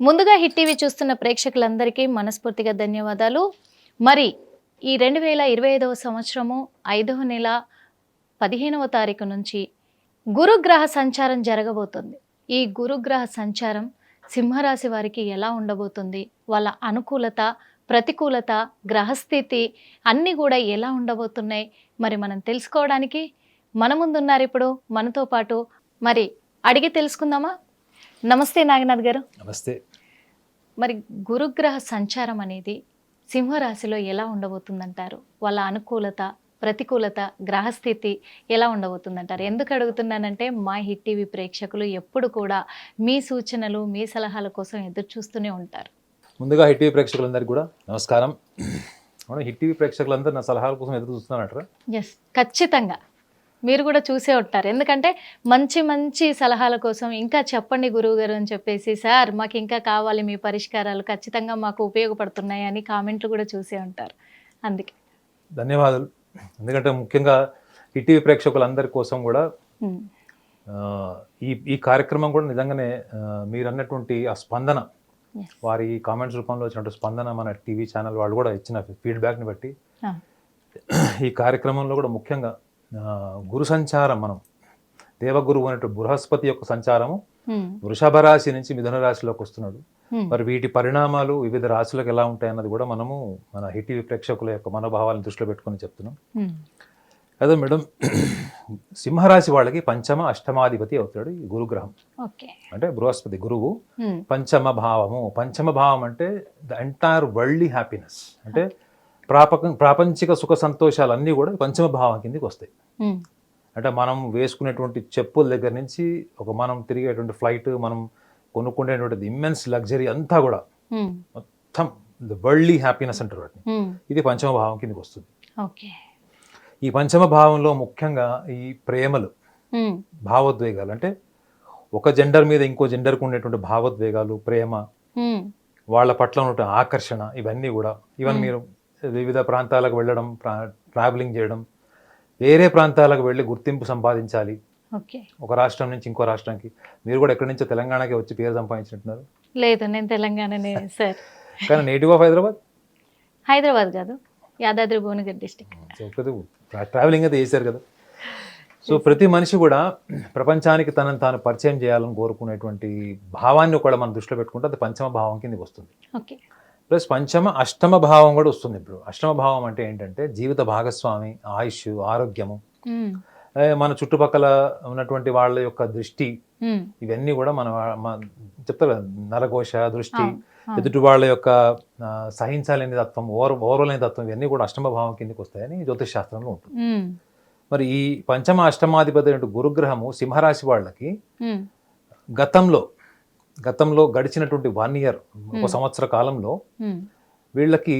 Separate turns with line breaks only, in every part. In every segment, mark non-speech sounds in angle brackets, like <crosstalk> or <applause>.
ముందుగా hit TV చూస్తున్న ప్రేక్షకులందరికీ మనస్ఫూర్తిగా ధన్యవాదాలు. మరి ఈ రెండు వేల ఇరవై ఐదవ సంవత్సరము ఐదవ నెల పదిహేనవ తారీఖు నుంచి గురుగ్రహ సంచారం జరగబోతుంది. ఈ గురుగ్రహ సంచారం సింహరాశి వారికి ఎలా ఉండబోతుంది? వాళ్ళ అనుకూలత ప్రతికూలత గ్రహస్థితి అన్నీ కూడా ఎలా ఉండబోతున్నాయి? మరి మనం తెలుసుకోవడానికి మన ముందున్నారు ఇప్పుడు మనతో పాటు. మరి అడిగి తెలుసుకుందామా? నమస్తే నాగనాథ్ గారు.
నమస్తే.
మరి గురుగ్రహ సంచారం అనేది సింహరాశిలో ఎలా ఉండబోతుందంటారు? వాళ్ళ అనుకూలత ప్రతికూలత గ్రహస్థితి ఎలా ఉండబోతుందంటారు? ఎందుకు అడుగుతున్నానంటే మా హిట్ టీవీ ప్రేక్షకులు ఎప్పుడు కూడా మీ సూచనలు మీ సలహాల కోసం ఎదురు చూస్తూనే ఉంటారు.
ముందుగా హిట్ టీవీ ప్రేక్షకులందరికీ కూడా నమస్కారం. హిట్ టీవీ ప్రేక్షకులందరూ నా సలహాల కోసం ఎదురు చూస్తున్నారట
ఎస్ ఖచ్చితంగా. మీరు కూడా చూసే ఉంటారు. ఎందుకంటే మంచి మంచి సలహాల కోసం ఇంకా చెప్పండి గురువు గారు అని చెప్పేసి సార్ మాకు ఇంకా కావాలి మీ పరిష్కారాలు ఖచ్చితంగా మాకు ఉపయోగపడుతున్నాయి అని కామెంట్లు కూడా చూసే ఉంటారు. అందుకే.
ధన్యవాదాలు. ఎందుకంటే ముఖ్యంగా హిట్ టీవీ ప్రేక్షకులందరి కోసం కూడా ఈ ఈ కార్యక్రమం కూడా నిజంగానే మీరు అన్నటువంటి ఆ స్పందన. వారి కామెంట్స్ రూపంలో వచ్చినటువంటి స్పందన మన టీవీ ఛానల్ వాళ్ళు కూడా ఇచ్చిన ఫీడ్బ్యాక్ని బట్టి ఈ కార్యక్రమంలో కూడా ముఖ్యంగా గురు సంచారం మనం. దేవగురువు అనేటువంటి బృహస్పతి యొక్క సంచారము వృషభ రాశి నుంచి మిథున రాశిలోకి వస్తున్నాడు. మరి వీటి పరిణామాలు వివిధ రాశులకు ఎలా ఉంటాయన్నది కూడా మనము మన హిటీవీ ప్రేక్షకుల యొక్క మనోభావాలను దృష్టిలో పెట్టుకొని చెప్తున్నాం. అదే మేడం సింహరాశి వాళ్ళకి పంచమ అష్టమాధిపతి అవుతాడు ఈ గురుగ్రహం. అంటే బృహస్పతి గురువు పంచమ భావము. పంచమ భావం అంటే ద ఎంటైర్ వరల్డ్లీ హ్యాపీనెస్. అంటే ప్రాపక ప్రాపంచిక సుఖ సంతోషాలు అన్నీ కూడా పంచమ భావం కిందకి వస్తాయి. అంటే మనం వేసుకునేటువంటి చెప్పుల దగ్గర నుంచి ఒక మనం తిరిగేటువంటి ఫ్లైట్ మనం కొనుక్కునేటువంటి ఇమ్మెన్స్ లగ్జరీ అంతా కూడా మొత్తం ద వరల్డ్లీ హ్యాపీనెస్ అంటారు వాటిని. ఇది పంచమ భావం కిందకి వస్తుంది. ఈ పంచమ భావంలో ముఖ్యంగా ఈ ప్రేమలు భావోద్వేగాలు అంటే ఒక జెండర్ మీద ఇంకో జెండర్కు ఉండేటువంటి భావోద్వేగాలు ప్రేమ వాళ్ళ పట్ల ఉన్న ఆకర్షణ ఇవన్నీ కూడా ఈవెన్ మీరు వివిధ ప్రాంతాలకు వెళ్ళడం ట్రావెలింగ్ చేయడం వేరే ప్రాంతాలకు వెళ్ళి గుర్తింపు సంపాదించాలి. ఒక రాష్ట్రం నుంచి ఇంకో రాష్ట్రానికి. మీరు కూడా ఎక్కడి నుంచో తెలంగాణకి వచ్చి పేరు సంపాదించినట్టున్నారు?
లేదు నేను తెలంగాణనే సార్.
కానీ నేటివ్ ఆఫ్ హైదరాబాద్?
హైదరాబాద్ కాదు యాదాద్రి భువనగిరి డిస్టిక్
ప్రతి ట్రావెలింగ్ అయితే చేశారు కదా. సో ప్రతి మనిషి కూడా ప్రపంచానికి తనను తాను పరిచయం చేయాలని కోరుకునేటువంటి భావాన్ని కూడా మనం దృష్టిలో పెట్టుకుంటే అది పంచమ భావం కిందకి వస్తుంది.
ఓకే.
ప్లస్ పంచమ అష్టమ భావం కూడా వస్తుంది ఇప్పుడు. అష్టమ భావం అంటే ఏంటంటే జీవిత భాగస్వామి ఆయుష్ ఆరోగ్యము. మన చుట్టుపక్కల ఉన్నటువంటి వాళ్ళ యొక్క దృష్టి ఇవన్నీ కూడా మన చెప్తారు నరఘోష దృష్టి. ఎదుటి వాళ్ళ యొక్క సహించాలేని తత్వం ఓర్ ఓర్వలేని తత్వం ఇవన్నీ కూడా అష్టమ భావం కిందకి వస్తాయని జ్యోతిష్ శాస్త్రంలో ఉంటుంది. మరి ఈ పంచమ అష్టమాధిపతి గురుగ్రహము సింహరాశి వాళ్ళకి గతంలో గతంలో గడిచినటువంటి వన్ ఇయర్ ఒక సంవత్సర కాలంలో
ఉమ్,
వీళ్ళకి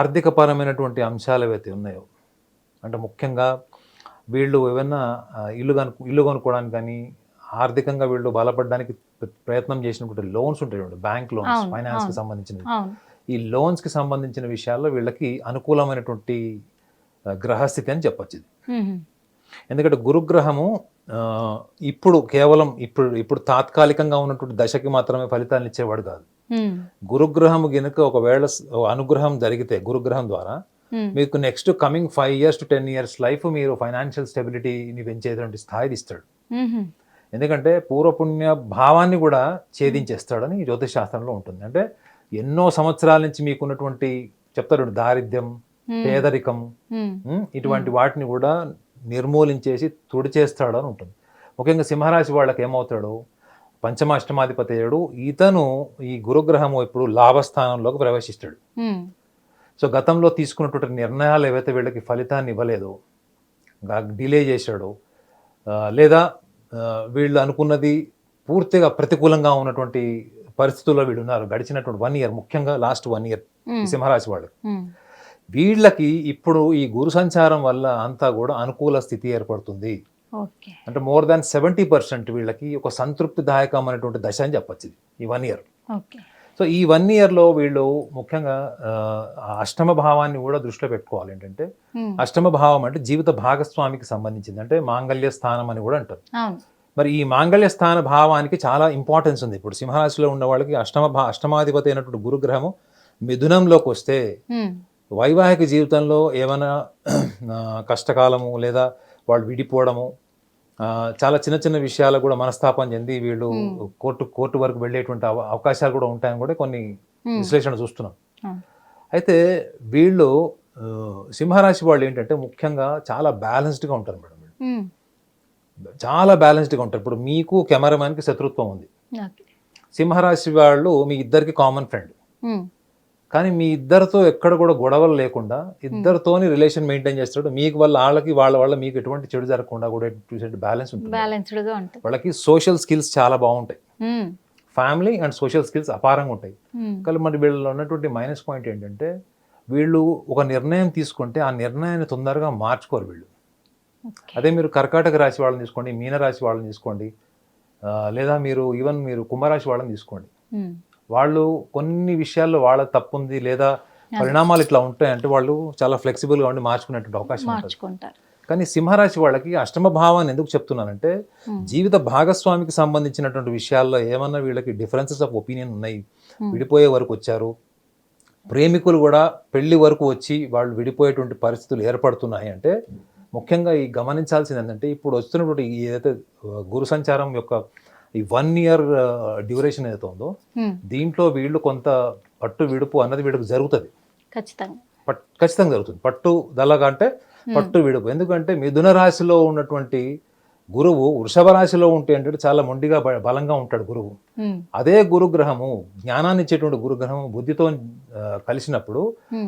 ఆర్థికపరమైనటువంటి అంశాలు ఏవైతే ఉన్నాయో అంటే ముఖ్యంగా వీళ్ళు ఏమైనా ఇల్లు కను ఇల్లు కొనుక్కోవడానికి కానీ ఆర్థికంగా వీళ్ళు బలపడడానికి ప్ర- ప్రయత్నం చేసినటువంటి లోన్స్ ఉంటాయి బ్యాంక్ లోన్స్ ఫైనాన్స్కి. సంబంధించినవి. ఈ లోన్స్కి సంబంధించిన విషయాల్లో వీళ్ళకి అనుకూలమైనటువంటి గ్రహస్థితి అని చెప్పొచ్చు ఎందుకంటే గురుగ్రహము ఇప్పుడు కేవలం ఇప్పుడు ఇప్పుడు తాత్కాలికంగా ఉన్నటువంటి దశకి మాత్రమే ఫలితాన్ని ఇచ్చేవాడు కాదు.
ఉమ్,
గురుగ్రహము గనుక ఒకవేళ అనుగ్రహం జరిగితే గురుగ్రహం ద్వారా మీకు next coming five years to ten years life మీరు ఫైనాన్షియల్ స్టెబిలిటీని పెంచేటువంటి స్థాయిది ఇస్తాడు. ఎందుకంటే పూర్వపుణ్య భావాన్ని కూడా ఛేదించేస్తాడని జ్యోతిష్ శాస్త్రంలో ఉంటుంది. అంటే ఎన్నో సంవత్సరాల నుంచి మీకున్నటువంటి చెప్తాడు దారిద్ర్యం పేదరికం ఇటువంటి వాటిని కూడా నిర్మూలించేసి తుడిచేస్తాడు అని ఉంటుంది. ముఖ్యంగా సింహరాశి వాళ్ళకి ఏమవుతాడు? పంచమాష్టమాధిపతి అయ్యాడు. ఇతను ఈ గురుగ్రహము ఇప్పుడు లాభస్థానంలోకి ప్రవేశిస్తాడు. సో గతంలో తీసుకున్నటువంటి నిర్ణయాలు ఏవైతే వీళ్ళకి ఫలితాన్ని ఇవ్వలేదో డిలే చేశాడో లేదా వీళ్ళు అనుకున్నది పూర్తిగా ప్రతికూలంగా ఉన్నటువంటి పరిస్థితుల్లో వీళ్ళు ఉన్నారు. గడిచినటువంటి వన్ ఇయర్ ముఖ్యంగా లాస్ట్ వన్ ఇయర్ సింహరాశి వాళ్ళు వీళ్ళకి ఇప్పుడు ఈ గురు సంచారం వల్ల అంతా కూడా అనుకూల స్థితి ఏర్పడుతుంది. అంటే మోర్ దాన్ సెవెంటీ పర్సెంట్ వీళ్ళకి ఒక సంతృప్తిదాయకమైనటువంటి దశ అని చెప్పొచ్చు ఇది ఈ వన్ ఇయర్. సో ఈ వన్ ఇయర్లో వీళ్ళు ముఖ్యంగా అష్టమ భావాన్ని కూడా దృష్టిలో పెట్టుకోవాలి ఏంటంటే అష్టమ భావం అంటే జీవిత భాగస్వామికి సంబంధించింది. అంటే మాంగళ్య స్థానం అని కూడా అంటారు. మరి ఈ మాంగళ్య స్థాన భావానికి చాలా ఇంపార్టెన్స్ ఉంది. ఇప్పుడు సింహరాశిలో ఉన్న వాళ్ళకి అష్టమ భా అష్టమాధిపతి అయినటువంటి గురుగ్రహము మిథునంలోకి వస్తే వైవాహిక జీవితంలో ఏమైనా కష్టకాలము లేదా వాళ్ళు విడిపోవడము చాలా చిన్న చిన్న విషయాలు కూడా మనస్తాపం చెంది వీళ్ళు కోర్టు కోర్టు వరకు వెళ్ళేటువంటి అవ- అవకాశాలు కూడా ఉంటాయని కూడా కొన్ని విశ్లేషణ చూస్తున్నాం. అయితే వీళ్ళు సింహరాశి వాళ్ళు ఏంటంటే ముఖ్యంగా చాలా బ్యాలెన్స్డ్గా ఉంటారు మేడం వీళ్ళు. చాలా బ్యాలెన్స్డ్గా ఉంటారు. ఇప్పుడు మీకు కెమెరామ్యాన్కి శత్రుత్వం ఉంది. సింహరాశి వాళ్ళు మీ ఇద్దరికి కామన్ ఫ్రెండ్. కానీ మీ ఇద్దరితో ఎక్కడ కూడా గొడవలు లేకుండా ఇద్దరితోని రిలేషన్ మెయింటైన్ చేస్తాడు. మీకు వాళ్ళ వాళ్ళకి వాళ్ళ వల్ల మీకు ఎటువంటి చెడు జరగకుండా కూడా చూసే బ్యాలెన్స్ ఉంటుంది.
బ్యాలెన్స్డ్గా ఉంటుంది.
వాళ్ళకి సోషల్ స్కిల్స్ చాలా బాగుంటాయి. ఫ్యామిలీ అండ్ సోషల్ స్కిల్స్ అపారంగా ఉంటాయి. కానీ మరి వీళ్ళలో ఉన్నటువంటి మైనస్ పాయింట్ ఏంటంటే వీళ్ళు ఒక నిర్ణయం తీసుకుంటే ఆ నిర్ణయాన్ని తొందరగా మార్చుకోరు వీళ్ళు. అదే మీరు కర్కాటక రాశి వాళ్ళని తీసుకోండి మీన రాశి వాళ్ళని తీసుకోండి లేదా మీరు ఈవెన్ మీరు కుంభరాశి వాళ్ళని తీసుకోండి. వాళ్ళు కొన్ని విషయాల్లో వాళ్ళ తప్పు ఉంది లేదా పరిణామాలు ఇట్లా ఉంటాయంటే వాళ్ళు చాలా ఫ్లెక్సిబుల్గా ఉండి మార్చుకునేటువంటి అవకాశం ఉంటుంది. కానీ సింహరాశి వాళ్ళకి అష్టమ భావాన్ని ఎందుకు చెప్తున్నానంటే. జీవిత భాగస్వామికి సంబంధించినటువంటి విషయాల్లో ఏమన్నా వీళ్ళకి డిఫరెన్సెస్ ఆఫ్ ఒపీనియన్ ఉన్నాయి. విడిపోయే వరకు వచ్చారు. ప్రేమికులు కూడా పెళ్ళి వరకు వచ్చి వాళ్ళు విడిపోయేటువంటి పరిస్థితులు ఏర్పడుతున్నాయి అంటే ముఖ్యంగా ఈ గమనించాల్సింది ఏంటంటే ఇప్పుడు వస్తున్నటువంటి ఏదైతే గురు సంచారం యొక్క ఈ వన్ ఇయర్ డ్యూరేషన్ ఏదైతే ఉందో దీంట్లో వీళ్ళు కొంత పట్టు విడుపు అన్నది వీళ్ళకి జరుగుతుంది.
ఖచ్చితంగా.
ఖచ్చితంగా జరుగుతుంది. పట్టు దలగా అంటే పట్టు విడుపు. ఎందుకంటే మిథున రాశిలో ఉన్నటువంటి గురువు వృషభ రాశిలో ఉంటే అంటే చాలా మొండిగా బలంగా ఉంటాడు గురువు. అదే గురుగ్రహము జ్ఞానాన్ని ఇచ్చేటువంటి గురుగ్రహము బుద్ధితో కలిసినప్పుడు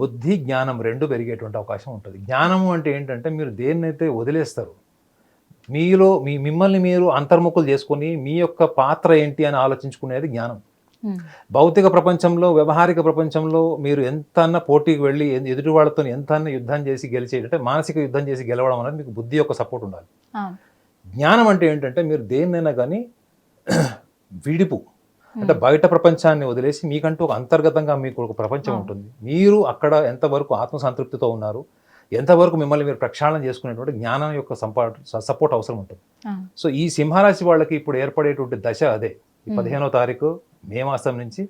బుద్ధి జ్ఞానం రెండు పెరిగేటువంటి అవకాశం ఉంటుంది. జ్ఞానము అంటే ఏంటంటే మీరు దేన్నైతే వదిలేస్తారు మీలో మీ మిమ్మల్ని మీరు అంతర్ముఖులు చేసుకొని మీ యొక్క పాత్ర ఏంటి అని ఆలోచించుకునేది జ్ఞానం. భౌతిక ప్రపంచంలో వ్యవహారిక ప్రపంచంలో మీరు ఎంత అన్న పోటీకి వెళ్ళి ఎదుటి వాళ్ళతో ఎంత అన్న యుద్ధం చేసి గెలిచే అంటే మానసిక యుద్ధం చేసి గెలవడం అనేది మీకు బుద్ధి యొక్క సపోర్ట్ ఉండాలి. జ్ఞానం అంటే ఏంటంటే మీరు దేన్నైనా కానీ <clears throat> విడిపు అంటే బయట ప్రపంచాన్ని వదిలేసి మీకంటూ ఒక అంతర్గతంగా మీకు ఒక ప్రపంచం ఉంటుంది. మీరు అక్కడ ఎంతవరకు ఆత్మసంతృప్తితో ఉన్నారు ఎంతవరకు మిమ్మల్ని మీరు ప్రక్షాళన చేసుకునేటువంటి జ్ఞానం యొక్క సపోర్ట్ అవసరం ఉంటుంది. సో ఈ సింహరాశి వాళ్ళకి ఇప్పుడు ఏర్పడేటువంటి దశ అదే. ఈ పదిహేనో తారీఖు మే మాసం నుంచి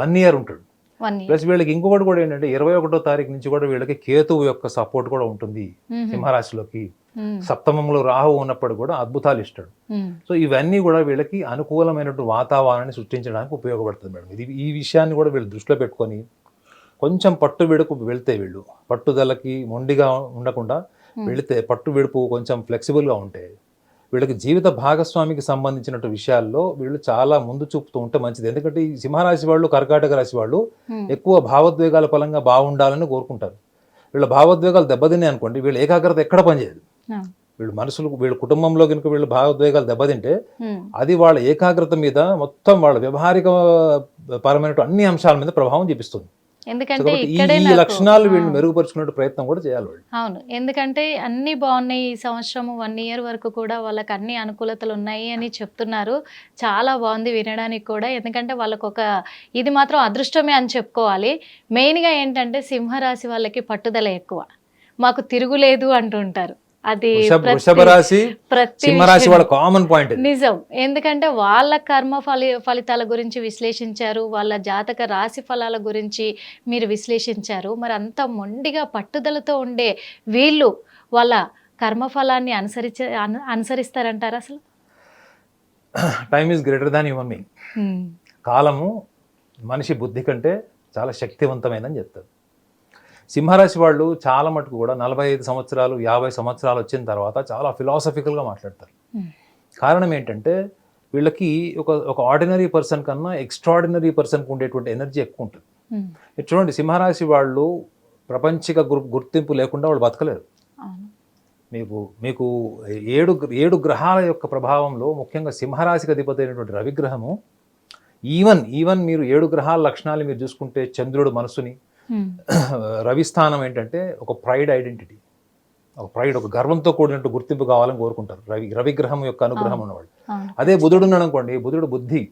వన్ ఇయర్
ఇయర్.
ప్లస్ వీళ్ళకి ఇంకొకటి కూడా ఏంటంటే ఇరవై ఒకటో తారీఖు నుంచి కూడా వీళ్ళకి కేతువు యొక్క సపోర్ట్ కూడా ఉంటుంది సింహరాశిలోకి. సప్తమంలో రాహు ఉన్నప్పుడు కూడా అద్భుతాలు ఇస్తాడు. సో ఇవన్నీ కూడా వీళ్ళకి అనుకూలమైనటువంటి వాతావరణాన్ని సృష్టించడానికి ఉపయోగపడుతుంది మేడం. ఇది ఈ విషయాన్ని కూడా వీళ్ళు దృష్టిలో పెట్టుకొని కొంచెం పట్టు విడుపు వెళ్తే వీళ్ళు. పట్టుదలకి మొండిగా ఉండకుండా వెళితే పట్టు విడుపు కొంచెం ఫ్లెక్సిబుల్గా ఉంటే వీళ్ళకి జీవిత భాగస్వామికి సంబంధించినటువంటి విషయాల్లో వీళ్ళు చాలా ముందు చూపుతూ ఉంటే మంచిది. ఎందుకంటే ఈ సింహరాశి వాళ్ళు కర్కాటక రాశి వాళ్ళు
ఉమ్,
ఎక్కువ భావోద్వేగాల పరంగా బాగుండాలని కోరుకుంటారు. వీళ్ళ భావోద్వేగాలు దెబ్బతిన్నాయి అనుకోండి వీళ్ళ ఏకాగ్రత ఎక్కడ పనిచేయదు. వీళ్ళు మనసులు వీళ్ళ కుటుంబంలో కనుక వీళ్ళ భావోద్వేగాలు దెబ్బతింటే
ఉమ్,
అది వాళ్ళ ఏకాగ్రత మీద మొత్తం వాళ్ళ వ్యవహారిక పరమైన అన్ని అంశాల మీద ప్రభావం చూపిస్తుంది.
ఎందుకంటే
ఈ
ఇక్కడే
లక్షణాలు వీళ్ళు. మెరుగుపరుచుకునే ప్రయత్నం కూడా చేయాలి వాళ్ళు.
అవును. ఎందుకంటే అన్ని బాగున్నాయి ఈ సంవత్సరం వన్ ఇయర్ వరకు కూడా వాళ్ళకి అన్ని అనుకూలతలు ఉన్నాయి అని చెప్తున్నారు. చాలా బాగుంది వినడానికి కూడా. ఎందుకంటే వాళ్ళకు ఒక ఇది మాత్రం అదృష్టమే అని చెప్పుకోవాలి. మెయిన్గా ఏంటంటే సింహరాశి వాళ్ళకి పట్టుదల ఎక్కువ. మాకు తిరుగులేదు అంటుంటారు. అది
వృషభ రాశి సింహరాశి వాళ్ళ <laughs> కామన్ పాయింట్
నిజం. ఎందుకంటే వాళ్ళ కర్మ ఫలి ఫలితాల గురించి విశ్లేషించారు వాళ్ళ జాతక రాశి ఫలాల గురించి మీరు విశ్లేషించారు. మరి అంత మొండిగా పట్టుదలతో ఉండే వీళ్ళు వాళ్ళ కర్మఫలాన్ని అనుసరించ అను- అనుసరిస్తారంటారా అసలు?
Time is greater than human being కాలము మనిషి బుద్ధి కంటే చాలా శక్తివంతమైనని చెప్తారు. సింహరాశి వాళ్ళు చాలా మటుకు కూడా నలభై ఐదు సంవత్సరాలు యాభై సంవత్సరాలు వచ్చిన తర్వాత చాలా ఫిలాసఫికల్గా మాట్లాడతారు.
Hmm.
కారణం ఏంటంటే వీళ్ళకి ఒక ఒక ఆర్డినరీ పర్సన్ కన్నా ఎక్స్ట్రాడినరీ పర్సన్కి ఉండేటువంటి ఎనర్జీ ఎక్కువ ఉంటుంది. చూడండి సింహరాశి వాళ్ళు ప్రపంచిక గుర్ గుర్తింపు లేకుండా వాళ్ళు బతకలేరు. మీకు మీకు ఏడు ఏడు గ్రహాల యొక్క ప్రభావంలో ముఖ్యంగా సింహరాశికి అధిపతి అయినటువంటి రవిగ్రహము ఈవెన్ ఈవెన్ మీరు ఏడు గ్రహాల లక్షణాలు మీరు చూసుకుంటే చంద్రుడు మనసుని రవి స్థానం ఏంటంటే ఒక ప్రైడ్ ఐడెంటిటీ. ఒక ప్రైడ్ ఒక గర్వంతో కూడినట్టు గుర్తింపు కావాలని కోరుకుంటారు. రవి రవిగ్రహం యొక్క అనుగ్రహం ఉన్నవాళ్ళు
అవును
అదే బుధుడు ఉన్నాడు అనుకోండి బుధుడు బుద్ధి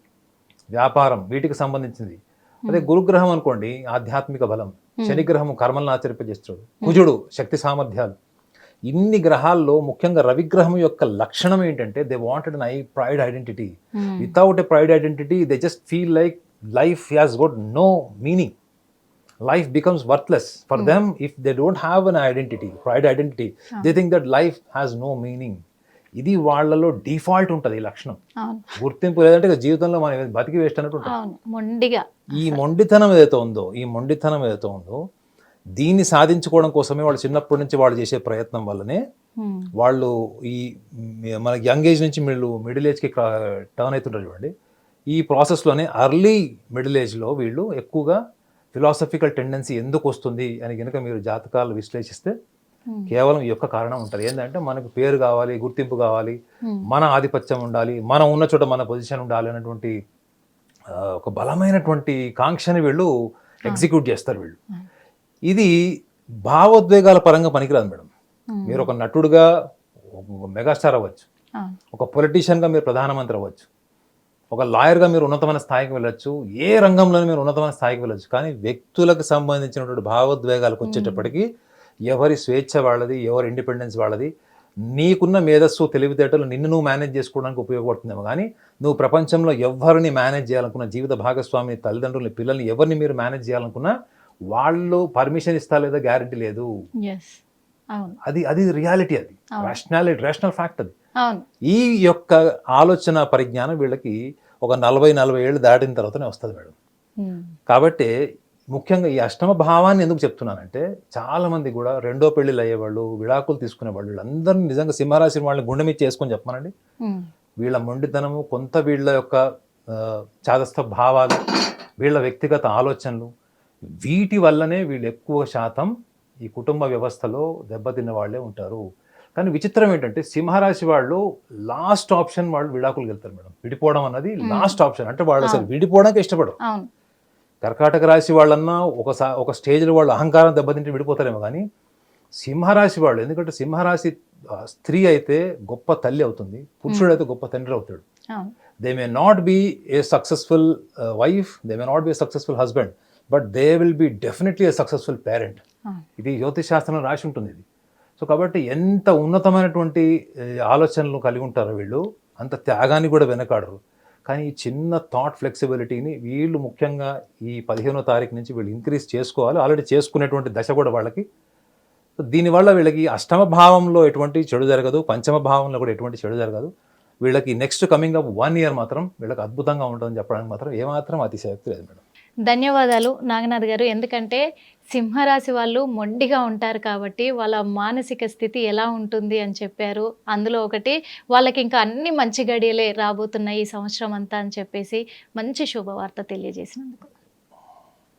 వ్యాపారం వీటికి సంబంధించింది. అదే గురుగ్రహం అనుకోండి ఆధ్యాత్మిక బలం. శనిగ్రహం కర్మలను ఆచరింపజేస్తాడు కుజుడు శక్తి సామర్థ్యాలు. ఇన్ని గ్రహాల్లో ముఖ్యంగా రవిగ్రహం యొక్క లక్షణం ఏంటంటే they wanted I pride identity
Hmm.
Without a pride identity they just feel like life has got no meaning life becomes worthless for them if they don't have an identity pride identity they think that life has no meaning ఇది వాళ్ళలో default ఉంటుంది ఈ లక్షణం. గుర్తింపు లేదంటే జీవితంలో మనం బతికి వేస్ట్ అన్నట్టు
మొండిగా.
ఈ మొండితనం ఏదైతే ఉందో ఈ మొండితనం ఏదైతే ఉందో దీన్ని సాధించుకోవడం కోసమే వాళ్ళు చిన్నప్పటి నుంచి వాళ్ళు చేసే ప్రయత్నం వల్లనే
Hmm.
వాళ్ళు ఈ మనకి యంగ్ ఏజ్ నుంచి వీళ్ళు మిడిల్ ఏజ్కి టర్న్ అవుతుంటారు చూడండి. ఈ ప్రాసెస్లోనే అర్లీ మిడిల్ ఏజ్లో వీళ్ళు ఎక్కువగా ఫిలాసఫికల్ టెండెన్సీ ఎందుకు వస్తుంది అని కనుక మీరు జాతకాలు విశ్లేషిస్తే
Hmm.
కేవలం ఈ యొక్క కారణం ఉంటుంది ఏంటంటే మనకు పేరు కావాలి గుర్తింపు కావాలి
Hmm.
మన ఆధిపత్యం ఉండాలి మనం ఉన్న చోట మన పొజిషన్ ఉండాలి అనేటువంటి ఒక బలమైనటువంటి కాంక్షని వీళ్ళు ఎగ్జిక్యూట్ చేస్తారు వీళ్ళు
Hmm.
ఇది భావోద్వేగాల పరంగా పనికిరాదు మేడం
Hmm.
మీరు ఒక నటుడుగా మెగాస్టార్ అవ్వచ్చు ఒక పొలిటీషియన్గా మీరు ప్రధానమంత్రి అవ్వచ్చు ఒక లాయర్గా మీరు ఉన్నతమైన స్థాయికి వెళ్ళొచ్చు ఏ రంగంలోనే మీరు ఉన్నతమైన స్థాయికి వెళ్ళొచ్చు కానీ వ్యక్తులకు సంబంధించినటువంటి భావోద్వేగాలకు వచ్చేటప్పటికి ఎవరి స్వేచ్ఛ వాళ్ళది ఎవరి ఇండిపెండెన్స్ వాళ్ళది నీకున్న మేధస్సు తెలివితేటలు నిన్ను నువ్వు మేనేజ్ చేసుకోవడానికి ఉపయోగపడుతుందేమో. కానీ నువ్వు ప్రపంచంలో ఎవరిని మేనేజ్ చేయాలనుకున్న జీవిత భాగస్వామిని తల్లిదండ్రులని పిల్లల్ని ఎవరిని మీరు మేనేజ్ చేయాలనుకున్నా వాళ్ళు పర్మిషన్ ఇస్తా లేదా గ్యారంటీ లేదు. అది అది రియాలిటీ అది. రేషనాలిటీ రేషనల్ ఫ్యాక్ట్ అది ఈ యొక్క ఆలోచన పరిజ్ఞానం వీళ్ళకి ఒక నలభై నలభై ఏళ్ళు దాటిన తర్వాతనే వస్తుంది మేడం. కాబట్టి ముఖ్యంగా ఈ అష్టమ భావాన్ని ఎందుకు చెప్తున్నానంటే చాలా మంది కూడా రెండో పెళ్ళిళ్ళు అయ్యేవాళ్ళు విడాకులు తీసుకునేవాళ్ళు వీళ్ళందరినీ నిజంగా సింహరాశి వాళ్ళని గుండె మీద చేసుకొని చెప్పమనండి. వీళ్ళ మొండితనము కొంత వీళ్ళ యొక్క ఆ, చాదస్త భావాలు వీళ్ళ వ్యక్తిగత ఆలోచనలు వీటి వల్లనే వీళ్ళు ఎక్కువ శాతం ఈ కుటుంబ వ్యవస్థలో దెబ్బతిన్న వాళ్ళే ఉంటారు. కానీ విచిత్రం ఏంటంటే సింహరాశి వాళ్ళు లాస్ట్ ఆప్షన్ వాళ్ళు విడాకులు వెళ్తారు మేడం. విడిపోవడం అన్నది లాస్ట్ ఆప్షన్. అంటే వాళ్ళు అసలు విడిపోవడానికి ఇష్టపడరు. కర్కాటక రాశి వాళ్ళన్నా ఒకసా ఒక స్టేజ్లో వాళ్ళు అహంకారం దెబ్బతింటే విడిపోతారేమో కానీ సింహరాశి వాళ్ళు ఎందుకంటే సింహరాశి స్త్రీ అయితే గొప్ప తల్లి అవుతుంది. పురుషుడు అయితే గొప్ప తండ్రి అవుతాడు. They may not be a successful wife they may not be a successful husband but they will be definitely a successful parent ఇది జ్యోతిష్ శాస్త్రంలో రాసి ఉంటుంది ఇది. సో కాబట్టి ఎంత ఉన్నతమైనటువంటి ఆలోచనలు కలిగి ఉంటారో వీళ్ళు అంత త్యాగాన్ని కూడా వెనకాడరు. కానీ ఈ చిన్న థాట్ ఫ్లెక్సిబిలిటీని వీళ్ళు ముఖ్యంగా ఈ పదిహేనో తారీఖు నుంచి వీళ్ళు ఇంక్రీజ్ చేసుకోవాలి. ఆల్రెడీ చేసుకునేటువంటి దశ కూడా వాళ్ళకి. దీనివల్ల వీళ్ళకి అష్టమ భావంలో ఎటువంటి చెడు జరగదు. పంచమ భావంలో కూడా ఎటువంటి చెడు జరగదు. వీళ్ళకి next coming up one year మాత్రం వీళ్ళకి అద్భుతంగా ఉంటుందని చెప్పడానికి మాత్రం ఏమాత్రం అతిశయోక్తి లేదు మేడం.
ధన్యవాదాలు నాగనాథ్ గారు. ఎందుకంటే సింహరాశి వాళ్ళు మొండిగా ఉంటారు కాబట్టి వాళ్ళ మానసిక స్థితి ఎలా ఉంటుంది అని చెప్పారు. అందులో ఒకటి వాళ్ళకి ఇంకా అన్ని మంచి గడియలే రాబోతున్నాయి ఈ సంవత్సరం అంతా అని చెప్పేసి మంచి శుభవార్త తెలియజేసినందుకు.